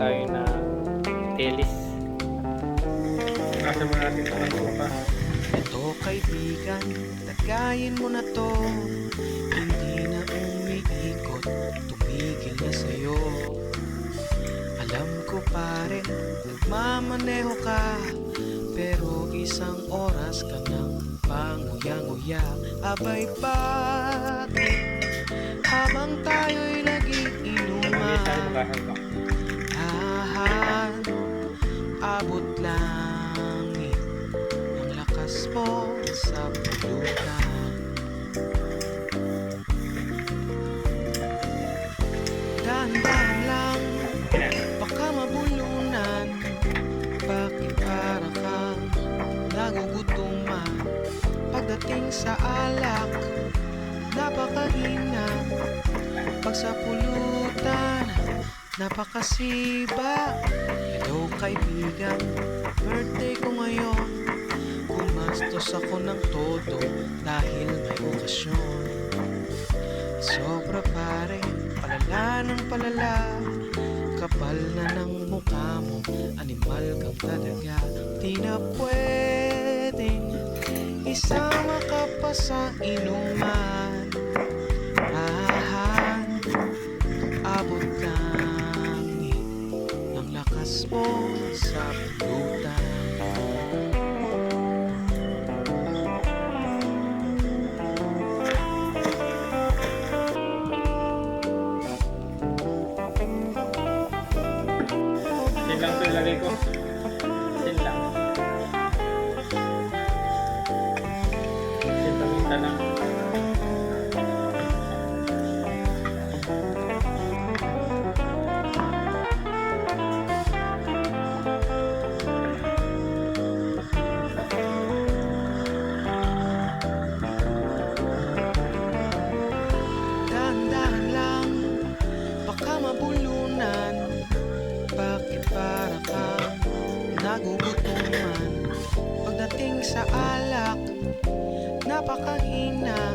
tayo ng telis. Nasa mo natin ito ng sopa. Ito kaibigan, tagayin mo na to. Hindi na umiikot, tumigil na sa'yo. Alam ko pare, nagmamaneho ka. Pero isang oras ka nang panguya-nguya. Abay bakit habang tayo'y nagiinuman abot langit Ang lakas mo sa pulutan Dahan-dahan lang, baka mabulunan. Bakit para kang nagugutuman? Pagdating sa alak, napakahina Pag sa pulutan, napakasiba. Hello kaibigan, birthday ko ngayon. Gumastos ako ng todo dahil may okasyon. Sobra pare, palala ng palala. Kapal na ng mukha mo, animal kang talaga Di na pwedeng isama ka pa sa inuman Sin lang ito ilagay ko. Sin lang. Sin paminta lang. Nagugutuman Pagdating sa alak, napakahina